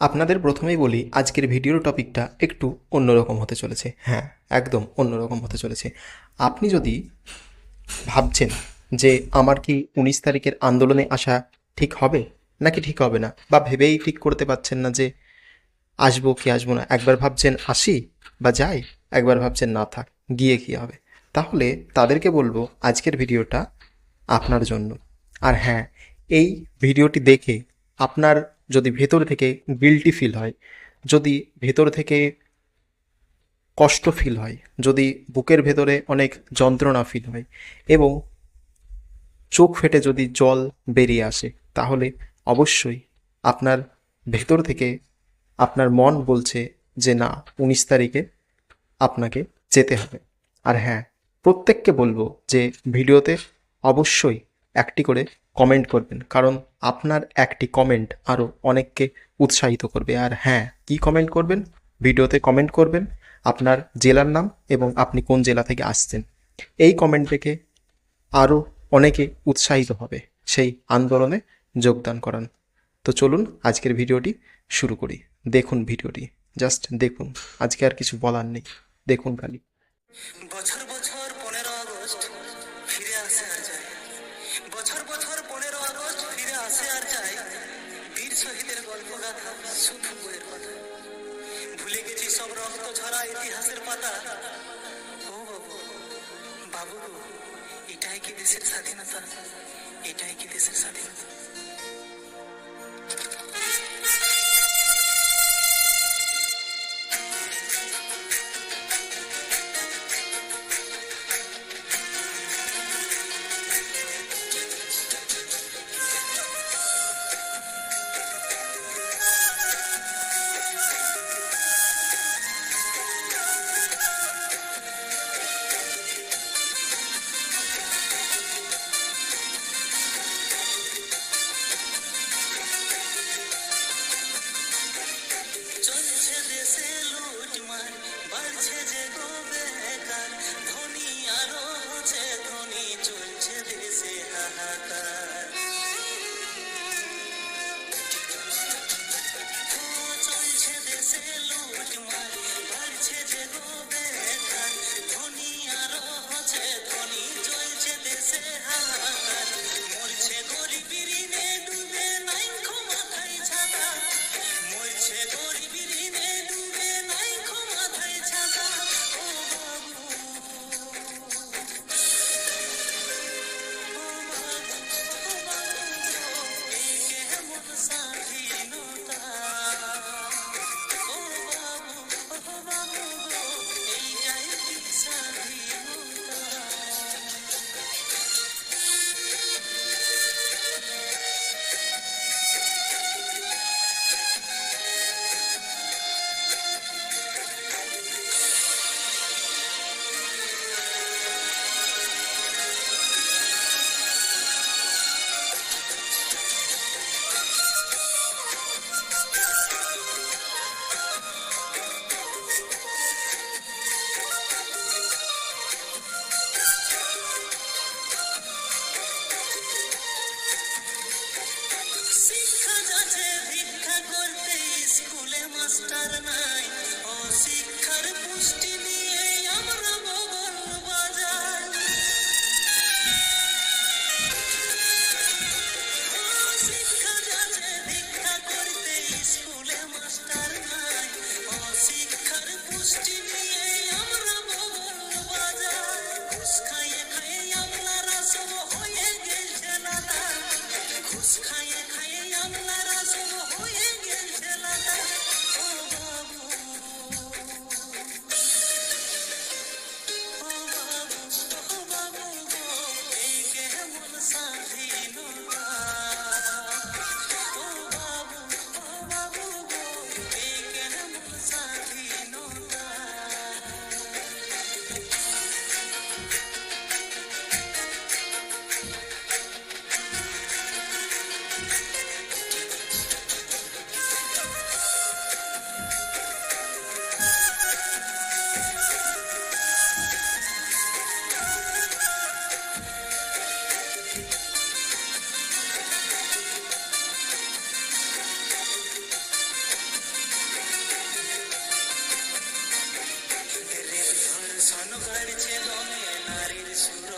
আপনাদের প্রথমেই বলি, আজকের ভিডিওর টপিকটা একটু অন্যরকম হতে চলেছে। হ্যাঁ একদম অন্যরকম হতে চলেছে। আপনি যদি ভাবছেন যে আমার কি উনিশ তারিখের আন্দোলনে আসা ঠিক হবে, নাকি ঠিক হবে না? বা ভেবেই ঠিক করতে পারছেন না যে আসব কি আসব না, একবার ভাবছেন আসি বা যাই, একবার ভাবছেন না থাক, গিয়ে কি হবে? তাহলে তাদেরকে বলব, আজকের ভিডিওটা আপনার জন্য। আর হ্যাঁ এই ভিডিওটি দেখে আপনার যদি ভেতর থেকে গিল্টি ফিল হয়, যদি ভেতর থেকে কষ্ট ফিল হয়, যদি বুকের ভেতরে অনেক যন্ত্রণা ফিল হয় এবং চোখ ফেটে যদি জল বেরিয়ে আসে, তাহলে অবশ্যই আপনার ভেতর থেকে আপনার মন বলছে যে না, উনিশ তারিখে আপনাকে যেতে হবে। আর হ্যাঁ প্রত্যেককে বলব যে ভিডিওতে অবশ্যই একটি করে কমেন্ট করবেন। কারণ আপনার একটি কমেন্ট আরও অনেককে উৎসাহিত করবে। আর হ্যাঁ কি কমেন্ট করবেন? ভিডিওতে কমেন্ট করবেন আপনার জেলার নাম এবং আপনি কোন জেলা থেকে আসছেন। এই কমেন্ট দেখে আরও অনেকে উৎসাহিত হবে সেই আন্দোলনে যোগদান করান তো চলুন আজকের ভিডিওটি শুরু করি। দেখুন ভিডিওটি। জাস্ট দেখুন। আজকে আর কিছু বলার নেই। দেখুন খালি। বছর বছর পনেরো আগস্ট, ফিরে আসে আর যায় বছর বছর পনেরো আগস্ট ফিরে আসে আর যায়। বীর শহীদের গল্প গাথা শুধু বইয়ের কথা। ভুলে গেছি সব রক্ত ঝরা ইতিহাসের পাতা। ও বাবু বাবু এটাই কি দেশের স্বাধীনতা? এটাই কি দেশের স্বাধীনতা? কাছে ভিক্ষা করতে স্কুলে মাস্টার নাই। ও শিক্ষার পুষ্টি নিয়ে আমরা মোগল বাজার। বাজার It's.